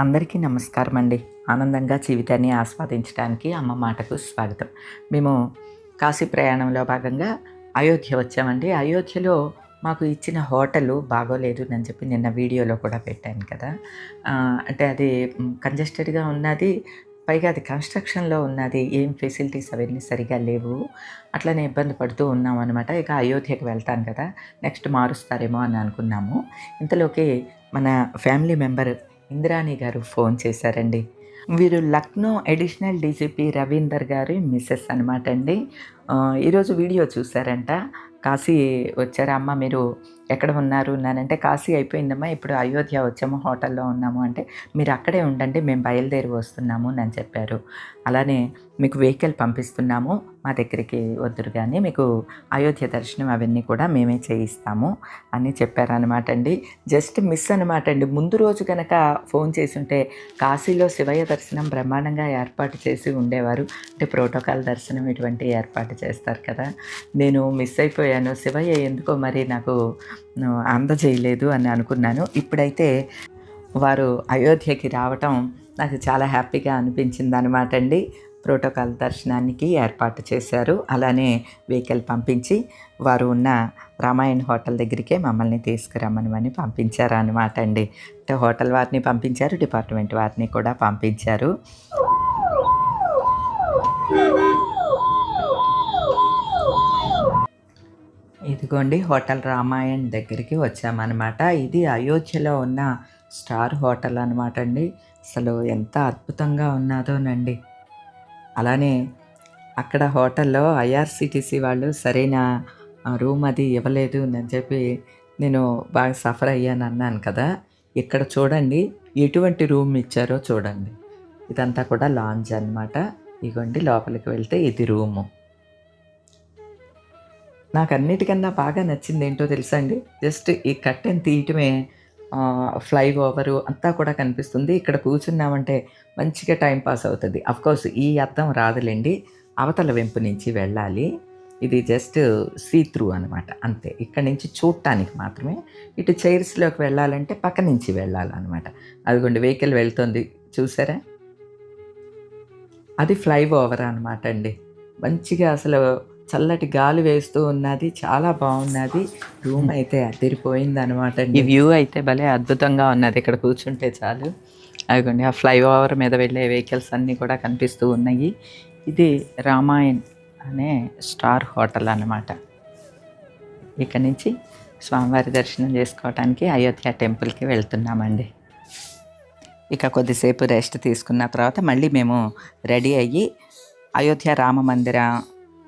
అందరికీ నమస్కారం అండి. ఆనందంగా జీవితాన్ని ఆస్వాదించడానికి అమ్మ మాటకు స్వాగతం. మేము కాశీ ప్రయాణంలో భాగంగా అయోధ్య వచ్చామండి. అయోధ్యలో మాకు ఇచ్చిన హోటల్ బాగోలేదు అని చెప్పి నిన్న వీడియోలో కూడా పెట్టాను కదా. అంటే అది కంజెస్టెడ్గా ఉన్నది పైగా అది కన్స్ట్రక్షన్లో ఉన్నది ఏం ఫెసిలిటీస్ అవన్నీ సరిగా లేవు. అట్లనే ఇబ్బంది పడుతూ ఉన్నాం అనమాట ఇక అయోధ్యకి వెళ్తాను కదా నెక్స్ట్ మారుస్తారేమో అని అనుకున్నాము. ఇంతలోకి మన ఫ్యామిలీ మెంబర్ ఇంద్రాణి గారు ఫోన్ చేశారండి. వీరు లక్నో అడిషనల్ డీజీపీ రవీందర్ గారి మిస్సెస్ అనమాట అండి. ఈరోజు వీడియో చూసారంట కాశీ వచ్చారా అమ్మ మీరు? ఎక్కడ ఉన్నారు ఉన్నానంటే కాశీ అయిపోయిందమ్మా ఇప్పుడు అయోధ్య వచ్చాము హోటల్లో ఉన్నాము అంటే మీరు అక్కడే ఉండండి మేము బయలుదేరి వస్తున్నాము అని చెప్పారు. అలానే మీకు వెహికల్ పంపిస్తున్నాము మా దగ్గరికి వద్దురు కానీ మీకు అయోధ్య దర్శనం అవన్నీ కూడా మేమే చేయిస్తాము అని చెప్పారనమాట అండి. జస్ట్ మిస్ అనమాట అండి ముందు రోజు కనుక ఫోన్ చేసి ఉంటే కాశీలో శివయ్య దర్శనం బ్రహ్మాండంగా ఏర్పాటు చేసి ఉండేవారు. అంటే ప్రోటోకాల్ దర్శనం ఇటువంటి ఏర్పాటు చేస్తారు కదా. నేను మిస్ అయిపోయాను శివయ్య ఎందుకో మరి నాకు అందజేయలేదు అని అనుకున్నాను. ఇప్పుడైతే వారు అయోధ్యకి రావటం నాకు చాలా హ్యాపీగా అనిపించింది అనమాట అండి. ప్రోటోకాల్ దర్శనానికి ఏర్పాటు చేశారు. అలానే వెహికల్ పంపించి వారు ఉన్న రామాయణ హోటల్ దగ్గరికే మమ్మల్ని తీసుకురమ్మని పంపించారు అనమాట అండి. అంటే హోటల్ వారిని పంపించారు డిపార్ట్మెంట్ వారిని కూడా పంపించారు. ఇదిగోండి హోటల్ రామాయణ్ దగ్గరికి వచ్చామన్నమాట. ఇది అయోధ్యలో ఉన్న స్టార్ హోటల్ అనమాట అండి. అసలు ఎంత అద్భుతంగా ఉన్నదోనండి. అలానే అక్కడ హోటల్లో ఐఆర్సిటీసీ వాళ్ళు సరైన రూమ్ అది ఇవ్వలేదు అని చెప్పి నేను బాగా సఫర్ అయ్యాను అన్నాను కదా. ఇక్కడ చూడండి ఎటువంటి రూమ్ ఇచ్చారో చూడండి. ఇదంతా కూడా లాంజ్ అనమాట ఇగోండి లోపలికి వెళ్తే ఇది రూము. నాకు అన్నిటికన్నా బాగా నచ్చింది ఏంటో తెలుసా అండి జస్ట్ ఈ కట్టెన్ తీయటమే ఫ్లై ఓవరు అంతా కూడా కనిపిస్తుంది. ఇక్కడ కూర్చున్నామంటే మంచిగా టైం పాస్ అవుతుంది. కోర్స్ ఈ అద్దం రాదులేండి. అవతల వెంపు నుంచి వెళ్ళాలి. ఇది జస్ట్ సీ త్రూ అనమాట అంతే. ఇక్కడ నుంచి చూడటానికి మాత్రమే. ఇటు చైర్స్లోకి వెళ్ళాలంటే పక్క నుంచి వెళ్ళాలన్నమాట. అదిగోండి వెహికల్ వెళ్తుంది. చూసారా? అది ఫ్లై ఓవర్ అనమాట అండి. మంచిగా అసలు చల్లటి గాలి వేస్తూ ఉన్నది. చాలా బాగున్నది. రూమ్ అయితే అదిరిపోయింది అనమాట ఈ వ్యూ అయితే భలే అద్భుతంగా ఉన్నది. ఇక్కడ కూర్చుంటే చాలు. అదిగోండి ఆ ఫ్లై ఓవర్ మీద వెళ్ళే వెహికల్స్ అన్నీ కూడా కనిపిస్తూ ఉన్నాయి. ఇది రామాయణ్ అనే స్టార్ హోటల్ అన్నమాట. ఇక్కడ నుంచి స్వామివారి దర్శనం చేసుకోవడానికి అయోధ్య టెంపుల్కి వెళ్తున్నామండి. ఇక కొద్దిసేపు రెస్ట్ తీసుకున్న తర్వాత మళ్ళీ మేము రెడీ అయ్యి అయోధ్య రామ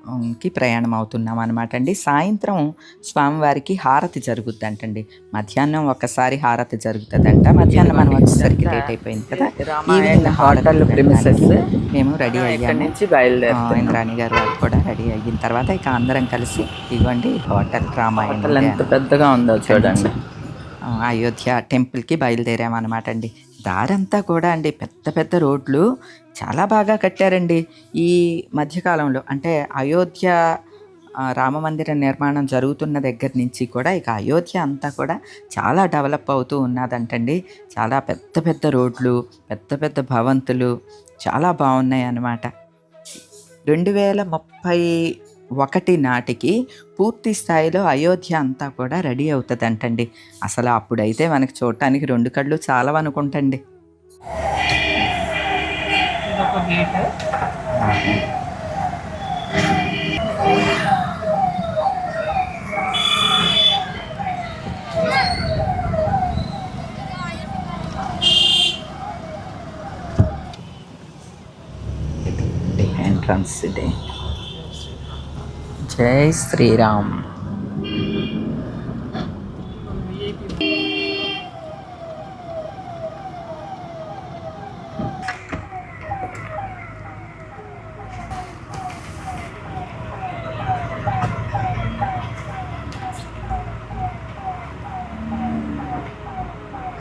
మందిరంకి ప్రయాణం అవుతున్నాం అనమాట అండి. సాయంత్రం స్వామివారికి హారతి జరుగుద్దంటండి. మధ్యాహ్నం ఒక్కసారి హారతి జరుగుతుందంట. మధ్యాహ్నం మనం వచ్చేసరికి లేట్ అయిపోయింది కదా. ఈవినింగ్ హోటల్ ప్రిమిసెస్ మేము రెడీ అయ్యాము. నుంచి గారు వాళ్ళు కూడా రెడీ అయిన తర్వాత ఇక అందరం కలిసి ఇవ్వండి హోటల్ రామాయణ ఎంత పెద్దగా ఉందో చూడండి. అయోధ్య టెంపుల్కి బయలుదేరామన్నమాట అండి. దారంతా కూడా అండి పెద్ద పెద్ద రోడ్లు చాలా బాగా కట్టారండి. ఈ మధ్యకాలంలో అంటే అయోధ్య రామ రామమందిర నిర్మాణం జరుగుతున్న దగ్గర నుంచి కూడా ఇక అయోధ్య అంతా కూడా చాలా డెవలప్ అవుతూ ఉన్నదంటండి. చాలా పెద్ద పెద్ద రోడ్లు పెద్ద పెద్ద భవంతులు చాలా బాగున్నాయి అన్నమాట రెండు వేల ముప్పై ఒకటి నాటికి పూర్తి స్థాయిలో అయోధ్య అంతా కూడా రెడీ అవుతుందంటండి. అసలు అప్పుడైతే మనకి చూడటానికి రెండు కళ్ళు చాలా అనుకుంటండి ఎంట్రన్స్ ఇది జై శ్రీరామ్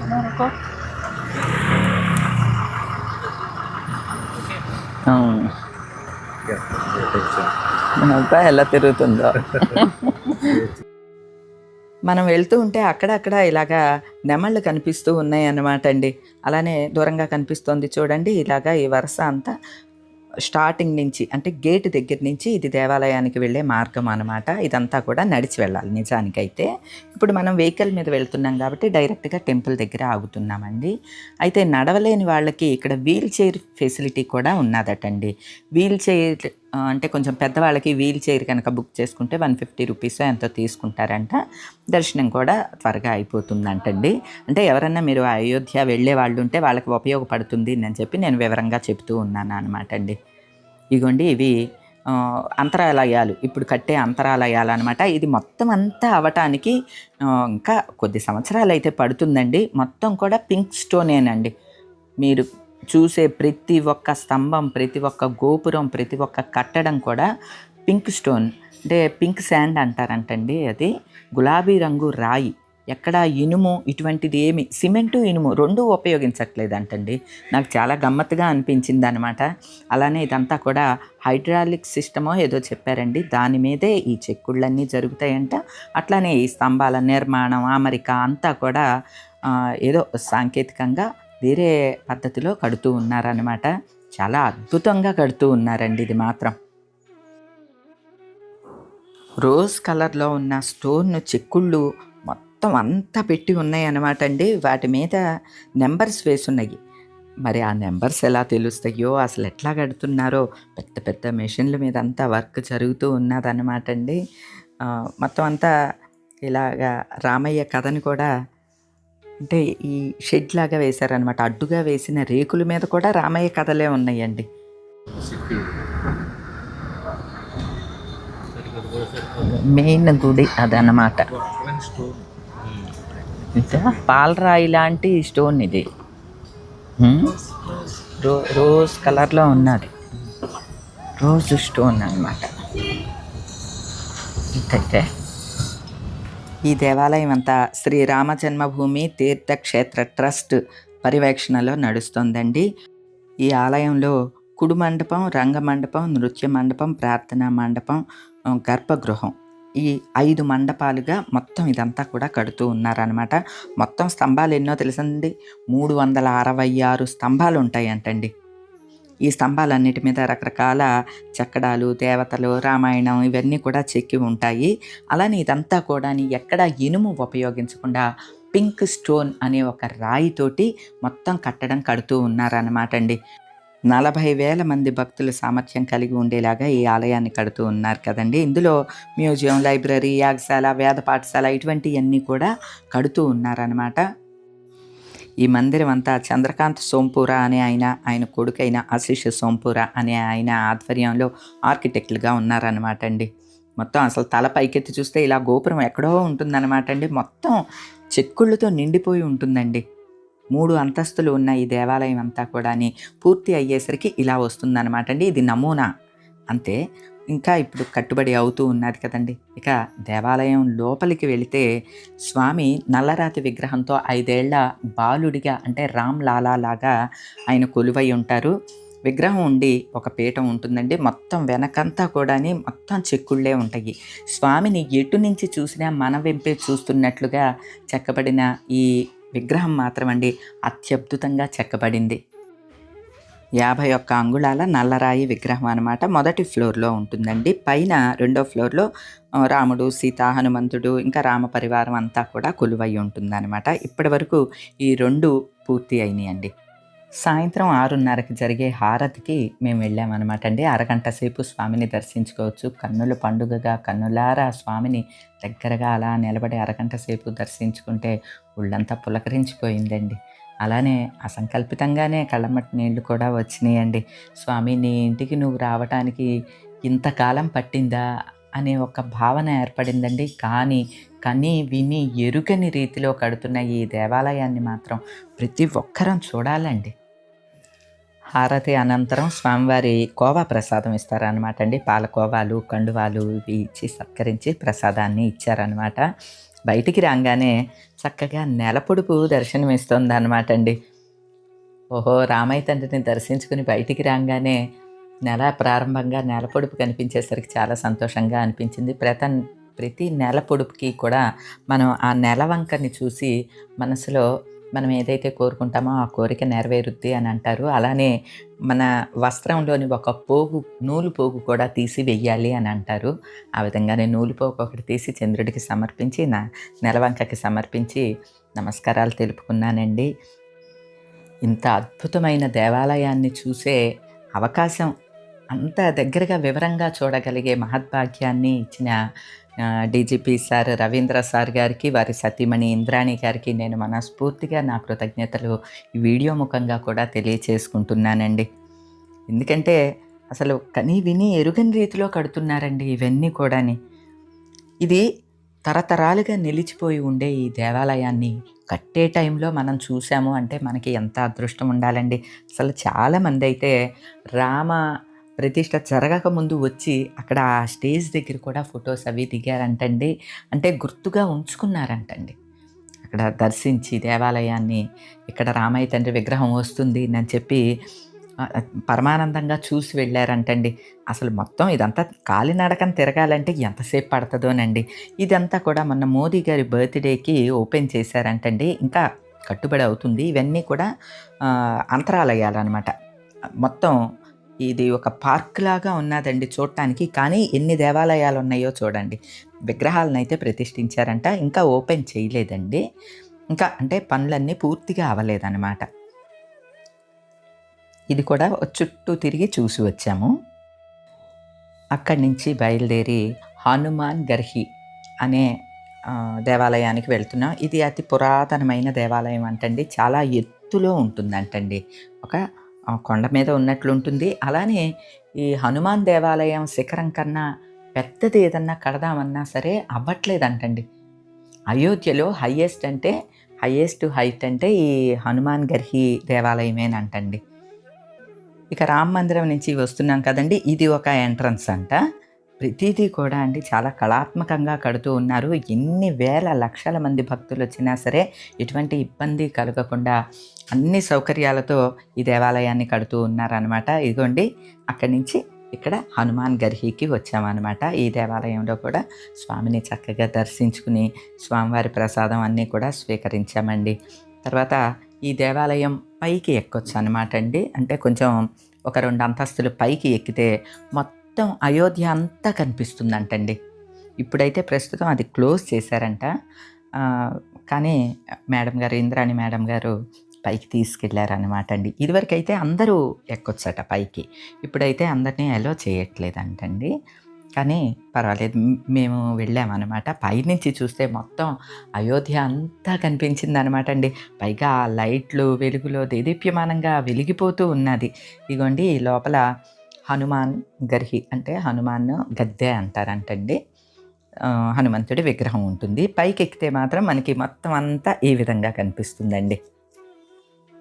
మన నౌక ఎలా తిరుగుతుందో. మనం వెళ్తూ ఉంటే అక్కడక్కడ ఇలాగా నెమళ్ళు కనిపిస్తూ ఉన్నాయి అన్నమాట అండి. అలానే దూరంగా కనిపిస్తోంది చూడండి ఇలాగా ఈ వరుస అంతా స్టార్టింగ్ నుంచి అంటే గేట్ దగ్గర నుంచి ఇది దేవాలయానికి వెళ్ళే మార్గం అనమాట ఇదంతా కూడా నడిచి వెళ్ళాలి నిజానికైతే. ఇప్పుడు మనం వెహికల్ మీద వెళ్తున్నాం కాబట్టి డైరెక్ట్గా టెంపుల్ దగ్గర ఆగుతున్నామండి. అయితే నడవలేని వాళ్ళకి ఇక్కడ వీల్ చైర్ ఫెసిలిటీ కూడా ఉన్నదటండి. వీల్ చైర్ అంటే కొంచెం పెద్దవాళ్ళకి వీల్ చైర్ కనుక బుక్ చేసుకుంటే వన్ ఫిఫ్టీ రూపీస్ ఎంతో తీసుకుంటారంట. దర్శనం కూడా త్వరగా అయిపోతుందంటండి. అంటే ఎవరన్నా మీరు అయోధ్య వెళ్ళే వాళ్ళు ఉంటే వాళ్ళకి ఉపయోగపడుతుంది అని చెప్పి నేను వివరంగా చెప్తూ ఉన్నాను అనమాట అండి ఇగోండి ఇవి అంతరాలయాలు. ఇప్పుడు కట్టే అంతరాలయాలు అనమాట ఇది మొత్తం అంతా అవటానికి ఇంకా కొద్ది సంవత్సరాలు అయితే పడుతుందండి. మొత్తం కూడా పింక్ స్టోనేనండి. మీరు చూసే ప్రతి ఒక్క స్తంభం ప్రతి ఒక్క గోపురం ప్రతి ఒక్క కట్టడం కూడా పింక్ స్టోన్ అంటే పింక్ శాండ్ అంటారంటండి అది. గులాబీ రంగు రాయి. ఎక్కడ ఇనుము ఇటువంటిది ఏమి సిమెంటు ఇనుము రెండు ఉపయోగించట్లేదంటండి. నాకు చాలా గమ్మత్తుగా అనిపించింది అనమాట అలానే ఇదంతా కూడా హైడ్రాలిక్ సిస్టమో ఏదో చెప్పారండి. దాని మీదే ఈ చెక్కుళ్ళన్నీ జరుగుతాయంట. అట్లానే ఈ స్తంభాల నిర్మాణం అమరిక అంతా కూడా ఏదో సాంకేతికంగా వేరే పద్ధతిలో కడుతూ ఉన్నారనమాట చాలా అద్భుతంగా కడుతూ ఉన్నారండి ఇది మాత్రం. రోజ్ కలర్లో ఉన్న స్టోన్ చెక్కుళ్ళు మొత్తం అంతా పెట్టి ఉన్నాయన్నమాట అండి. వాటి మీద నెంబర్స్ వేసున్నాయి. మరి ఆ నెంబర్స్ ఎలా తెలుస్తాయో అసలు ఎట్లా కడుతున్నారో పెద్ద పెద్ద మెషిన్ల మీద అంతా వర్క్ జరుగుతూ ఉన్నదన్నమాట అండి. మొత్తం అంతా ఇలాగా రామయ్య కథని కూడా అంటే ఈ షెడ్ లాగా వేశారనమాట అడ్డుగా వేసిన రేకుల మీద కూడా రామయ్య కథలే ఉన్నాయండి. మెయిన్ గుడి అదనమాట పాలరాయి లాంటి స్టోన్ ఇది. రో రోజ్ కలర్లో ఉన్నది. రోజ్ స్టోన్ అన్నమాట. ఇదైతే. ఈ దేవాలయం అంతా శ్రీ రామజన్మభూమి తీర్థక్షేత్ర ట్రస్ట్ పర్యవేక్షణలో నడుస్తోందండి. ఈ ఆలయంలో కుడి మండపం రంగ మండపం నృత్య మండపం ప్రార్థనా మండపం గర్భగృహం ఈ ఐదు మండపాలుగా మొత్తం ఇదంతా కూడా కడుతూ ఉన్నారనమాట మొత్తం స్తంభాలు ఎన్నో తెలుసండి? మూడు వందల అరవై ఆరు స్తంభాలు ఉంటాయంటండి. ఈ స్తంభాలన్నిటి మీద రకరకాల చక్కడాలు దేవతలు రామాయణం ఇవన్నీ కూడా చెక్కి ఉంటాయి. అలానే ఇదంతా కూడా ఎక్కడ ఇనుము ఉపయోగించకుండా పింక్ స్టోన్ అనే ఒక రాయితోటి మొత్తం కట్టడం కడుతూ ఉన్నారన్నమాట అండి. నలభై వేల మంది భక్తుల సామర్థ్యం కలిగి ఉండేలాగా ఈ ఆలయాన్ని కడుతూ ఉన్నారు కదండి. ఇందులో మ్యూజియం లైబ్రరీ యాగశాల వేద పాఠశాల ఇటువంటివన్నీ కూడా కడుతూ ఉన్నారనమాట ఈ మందిరం అంతా చంద్రకాంత్ సోంపూర అనే ఆయన ఆయన కొడుకైన ఆశీష్ సోంపూర అనే ఆయన ఆధ్వర్యంలో ఆర్కిటెక్ట్లుగా ఉన్నారనమాట అండి మొత్తం అసలు తల పైకెత్తి చూస్తే ఇలా గోపురం ఎక్కడో ఉంటుందన్నమాట అండి మొత్తం చెక్కుళ్ళతో నిండిపోయి ఉంటుందండి. మూడు అంతస్తులు ఉన్న ఈ దేవాలయం అంతా కూడా పూర్తి అయ్యేసరికి ఇలా వస్తుందన్నమాట అండి ఇది నమూనా. అంతే ఇంకా ఇప్పుడు కట్టుబడి అవుతూ ఉన్నది కదండి. ఇక దేవాలయం లోపలికి వెళితే స్వామి నల్లరాతి విగ్రహంతో ఐదేళ్ళ బాలుడిగా అంటే రామ్ లాలా లాగా ఆయన కొలువై ఉంటారు. విగ్రహం ఉండి ఒక పీఠం ఉంటుందండి. మొత్తం వెనకంతా కూడా మొత్తం చెక్కుళ్ళే ఉంటాయి. స్వామిని ఎటు నుంచి చూసినా మన వెంపే చూస్తున్నట్లుగా చెక్కబడిన ఈ విగ్రహం మాత్రమండి అత్యద్భుతంగా చెక్కబడింది. యాభై ఒక్క అంగుళాల నల్లరాయి విగ్రహం అనమాట మొదటి ఫ్లోర్లో ఉంటుందండి. పైన రెండో ఫ్లోర్లో రాముడు సీత హనుమంతుడు ఇంకా రామ పరివారం అంతా కూడా కొలువై ఉంటుందన్నమాట. ఇప్పటి వరకు ఈ రెండు పూర్తి అయినాయండి. సాయంత్రం ఆరున్నరకి జరిగే హారతికి మేము వెళ్ళామన్నమాట అండి. అరగంట సేపు స్వామిని దర్శించుకోవచ్చు. కన్నుల పండుగగా కన్నులారా స్వామిని దగ్గరగా అలా నిలబడి అరగంట సేపు దర్శించుకుంటే ఒళ్ళంతా పులకరించిపోయిందండి. అలానే అసంకల్పితంగానే కళ్ళమట్టి నీళ్ళు కూడా వచ్చినాయండి. స్వామి నీ ఇంటికి నువ్వు రావటానికి ఇంతకాలం పట్టిందా? అనే ఒక భావన ఏర్పడిందండి. కానీ కని విని ఎరుగని రీతిలో కడుతున్న ఈ దేవాలయాన్ని మాత్రం ప్రతి ఒక్కరం చూడాలండి. హారతి అనంతరం స్వామివారి కోవా ప్రసాదం ఇస్తారనమాట అండి. పాలకోవాలు కండువాలు ఇవి ఇచ్చి సత్కరించి ప్రసాదాన్ని ఇచ్చారనమాట బయటికి రాగానే చక్కగా నెలపొడుపు దర్శనం ఇస్తుంది అనమాట అండి. ఓహో రామయ్య తండ్రిని దర్శించుకుని బయటికి రాగానే నెల ప్రారంభంగా నెలపొడుపు కనిపించేసరికి చాలా సంతోషంగా అనిపించింది. ప్రత ప్రతి నెల పొడుపుకి కూడా మనం ఆ నెల వంకని చూసి మనసులో మనం ఏదైతే కోరుకుంటామో ఆ కోరిక నెరవేరుద్ది అని అంటారు. అలానే మన వస్త్రంలోని ఒక పోగు నూలు పోగు కూడా తీసి వెయ్యాలి అని అంటారు. ఆ విధంగానే నూలు పోగు ఒకటి తీసి చంద్రుడికి సమర్పించి నా నెలవంకకి సమర్పించి నమస్కారాలు తెలుపుకున్నానండి. ఇంత అద్భుతమైన దేవాలయాన్ని చూసే అవకాశం అంత దగ్గరగా వివరంగా చూడగలిగే మహద్భాగ్యాన్ని ఇచ్చిన డీజీపీ సార్ రవీంద్ర సార్ గారికి వారి సతీమణి ఇంద్రాణి గారికి నేను మనస్ఫూర్తిగా నా కృతజ్ఞతలు ఈ వీడియో ముఖంగా కూడా తెలియచేసుకుంటున్నానండి. ఎందుకంటే అసలు కనీ విని ఎరుగని రీతిలో కడుతున్నారండి ఇవన్నీ కూడాని. ఇది తరతరాలుగా నిలిచిపోయి ఉండే ఈ దేవాలయాన్ని కట్టే టైంలో మనం చూసాము అంటే మనకి ఎంత అదృష్టం ఉండాలండి. అసలు చాలామంది అయితే రామ ప్రతిష్ట జరగక ముందు వచ్చి అక్కడ ఆ స్టేజ్ దగ్గర కూడా ఫొటోస్ అవి దిగారంటండి. అంటే గుర్తుగా ఉంచుకున్నారంటండి. అక్కడ దర్శించి దేవాలయాన్ని ఇక్కడ రామయ్య తండ్రి విగ్రహం వస్తుంది అని చెప్పి పరమానందంగా చూసి వెళ్ళారంటండి. అసలు మొత్తం ఇదంతా కాలినడకన తిరగాలంటే ఎంతసేపు పడుతుందోనండి. ఇదంతా కూడా మొన్న మోదీ గారి బర్త్డేకి ఓపెన్ చేశారంటండి. ఇంకా కట్టుబడి అవుతుంది. ఇవన్నీ కూడా అంతరాలయాలన్నమాట మొత్తం ఇది ఒక పార్క్ లాగా ఉన్నదండి చూడటానికి కానీ ఎన్ని దేవాలయాలు ఉన్నాయో చూడండి. విగ్రహాలను అయితే ప్రతిష్ఠించారంట ఇంకా ఓపెన్ చేయలేదండి. ఇంకా అంటే పనులన్నీ పూర్తిగా అవ్వలేదన్నమాట. ఇది కూడా చుట్టూ తిరిగి చూసి వచ్చాము. అక్కడి నుంచి బయలుదేరి హనుమాన్ గర్హి అనే దేవాలయానికి వెళ్తున్నాం. ఇది అతి పురాతనమైన దేవాలయం అంటండి చాలా ఎత్తులో ఉంటుందంటండి. ఒక కొండ మీద ఉన్నట్లుంటుంది. అలానే ఈ హనుమాన్ దేవాలయం శిఖరం కన్నా పెద్దది ఏదన్నా కడదామన్నా సరే అవ్వట్లేదంటండి. అయోధ్యలో హయ్యెస్ట్ అంటే హయ్యెస్ట్ హైట్ అంటే ఈ హనుమాన్ గర్హి దేవాలయమేనంటండి. ఇక రామ మందిరం నుంచి వస్తున్నాం కదండి. ఇది ఒక ఎంట్రన్స్ అంట. ప్రతిదీ కూడా అండి చాలా కళాత్మకంగా కడుతూ ఉన్నారు. ఎన్ని వేల లక్షల మంది భక్తులు వచ్చినా సరే ఎటువంటి ఇబ్బంది కలగకుండా అన్ని సౌకర్యాలతో ఈ దేవాలయాన్ని కడుతూ ఉన్నారనమాట ఇదిగోండి అక్కడి నుంచి ఇక్కడ హనుమాన్ గర్హికి వచ్చామన్నమాట. ఈ దేవాలయంలో కూడా స్వామిని చక్కగా దర్శించుకుని స్వామివారి ప్రసాదం అన్నీ కూడా స్వీకరించామండి. తర్వాత ఈ దేవాలయం పైకి ఎక్కొచ్చు అనమాట అండి. అంటే కొంచెం ఒక రెండు అంతస్తులు పైకి ఎక్కితే మొత్తం మొత్తం అయోధ్య అంతా కనిపిస్తుందంటండి. ఇప్పుడైతే ప్రస్తుతం అది క్లోజ్ చేశారంట. కానీ మేడం గారు ఇంద్రాణి మేడం గారు పైకి తీసుకెళ్ళారనమాట అండి ఇదివరకు అయితే అందరూ ఎక్కొచ్చట పైకి. ఇప్పుడైతే అందరినీ అలో చేయట్లేదంటండి. కానీ పర్వాలేదు మేము వెళ్ళామన్నమాట. పైనుంచి చూస్తే మొత్తం అయోధ్య అంతా కనిపించింది అనమాట అండి పైగా ఆ లైట్లు వెలుగులో దేదీప్యమానంగా వెలిగిపోతూ ఉన్నది. ఇదిగోండి లోపల హనుమాన్ గర్హి అంటే హనుమాన్ గద్దె అంటారంటండి ఆ, హనుమంతుడి విగ్రహం ఉంటుంది పైకి ఎక్కితే మాత్రం మనకి మొత్తం అంతా ఈ విధంగా కనిపిస్తుందండి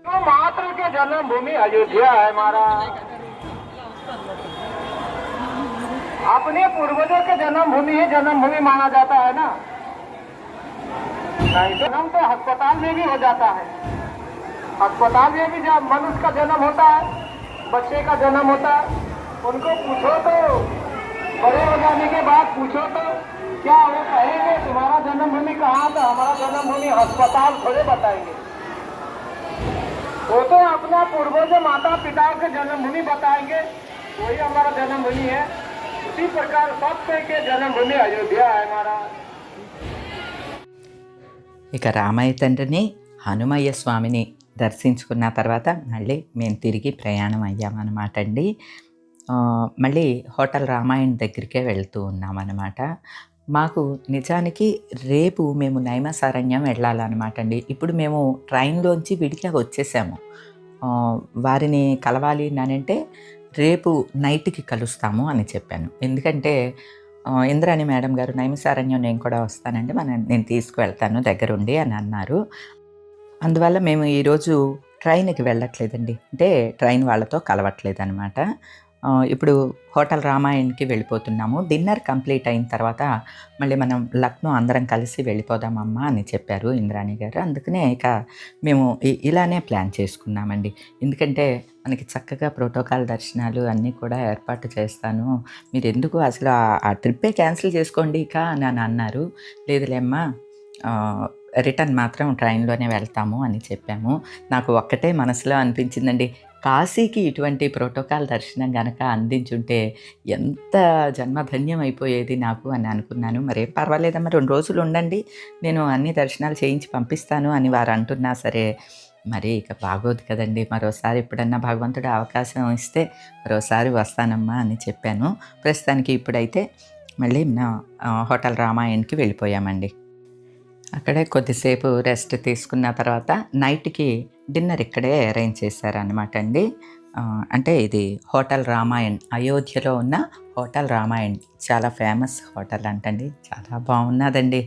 तो मात्र के जन्म भूमि अयोध्या है हमारा अपने पूर्वजों के जन्म भूमि ही जन्म भूमि माना जाता है ना नहीं तो जन्म तो अस्पताल में भी हो जाता है अस्पताल में भी जब मनुष्य का जन्म होता है बच्चे का जन्म होता है उनको पूछो तो बड़े हो जाने के बाद पूछो तो क्या वो कहेंगे तुम्हारा जन्म भूमि कहाँ था हमारा जन्म भूमि अस्पताल थोड़े बताएंगे वो तो अपना पूर्वज माता पिता के जन्मभूमि बताएंगे वही हमारा जन्मभूमि है उसी प्रकार सबसे के जन्मभूमि अयोध्या है हमारा ఇక రామయ్య తండ్రిని హనుమయ్య స్వామిని దర్శించుకున్న తర్వాత మళ్ళీ మేము తిరిగి ప్రయాణం అయ్యామన్నమాట అండి ఆ, మళ్ళీ హోటల్ రామాయణ్ దగ్గరికే వెళ్తూ ఉన్నామన్నమాట. మాకు నిజానికి రేపు మేము నైమసారణ్యం వెళ్ళాలన్నమాట అండి ఇప్పుడు మేము ట్రైన్లోంచి విడిగా వచ్చేసాము. వారిని కలవాలి అంటే రేపు నైట్కి కలుస్తాము అని చెప్పాను. ఎందుకంటే ఇంద్రాణి మేడం గారు నైమిసారణ్యం నేను కూడా వస్తానండి. మన నేను తీసుకువెళ్తాను దగ్గరుండి అని అన్నారు. అందువల్ల మేము ఈరోజు ట్రైన్కి వెళ్ళట్లేదండి. అంటే ట్రైన్ వాళ్ళతో కలవట్లేదు అనమాట ఇప్పుడు హోటల్ రామాయణ్కి వెళ్ళిపోతున్నాము. డిన్నర్ కంప్లీట్ అయిన తర్వాత మళ్ళీ మనం లక్నో అందరం కలిసి వెళ్ళిపోదామమ్మా అని చెప్పారు ఇంద్రాణి గారు. అందుకనే ఇక మేము ఇలానే ప్లాన్ చేసుకున్నామండి. ఎందుకంటే మనకి చక్కగా ప్రోటోకాల్ దర్శనాలు అన్నీ కూడా ఏర్పాటు చేస్తాను. మీరు ఎందుకు అసలు ఆ- ట్రిప్పే క్యాన్సిల్ చేసుకోండి ఇక అని అని అన్నారు. లేదులేమ్మా రిటర్న్ మాత్రం ట్రైన్లోనే వెళ్తాము అని చెప్పాము. నాకు ఒక్కటే మనసులో అనిపించిందండి. కాశీకి ఇటువంటి ప్రోటోకాల్ దర్శనం కనుక అందించుంటే ఎంత జన్మధన్యం అయిపోయేది నాకు అని అనుకున్నాను. మరేం పర్వాలేదమ్మా రెండు రోజులు ఉండండి నేను అన్ని దర్శనాలు చేయించి పంపిస్తాను అని వారు అంటున్నా సరే మరి ఇక బాగోదు కదండి. మరోసారి ఎప్పుడన్నా భగవంతుడు అవకాశం ఇస్తే మరోసారి వస్తానమ్మా అని చెప్పాను. ప్రస్తుతానికి ఇప్పుడైతే మళ్ళీ నా హోటల్ రామాయణ్కి వెళ్ళిపోయామండి. అక్కడే కొద్దిసేపు రెస్ట్ తీసుకున్న తర్వాత నైట్కి డిన్నర్ ఇక్కడే అరేంజ్ చేశారనమాట అండి. అంటే ఇది హోటల్ రామాయణ్ అయోధ్యలో ఉన్న హోటల్ రామాయణ్. చాలా ఫేమస్ హోటల్ అంటండి. చాలా బాగున్నదండి.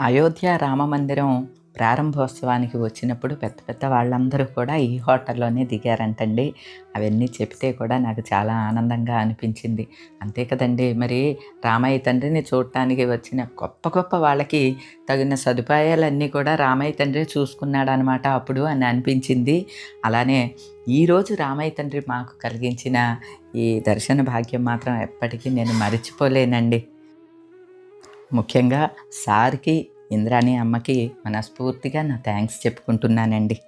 అయోధ్య రామ మందిరం ప్రారంభోత్సవానికి వచ్చినప్పుడు పెద్ద పెద్ద వాళ్ళందరూ కూడా ఈ హోటల్లోనే దిగారంటండి. అవన్నీ చెప్తే కూడా నాకు చాలా ఆనందంగా అనిపించింది. అంతే కదండి మరి రామయ్య తండ్రిని చూడటానికి వచ్చిన గొప్ప గొప్ప వాళ్ళకి తగిన సదుపాయాలన్నీ కూడా రామయ్య తండ్రి చూసుకున్నాడు అనమాట అప్పుడు అని అనిపించింది. అలానే ఈరోజు రామయ్య తండ్రి మాకు కలిగించిన ఈ దర్శన భాగ్యం మాత్రం ఎప్పటికీ నేను మర్చిపోలేనండి. ముఖ్యంగా సార్కి ఇంద్రాణి అమ్మకి మనస్ఫూర్తిగా నా థ్యాంక్స్ చెప్పుకుంటున్నానండి.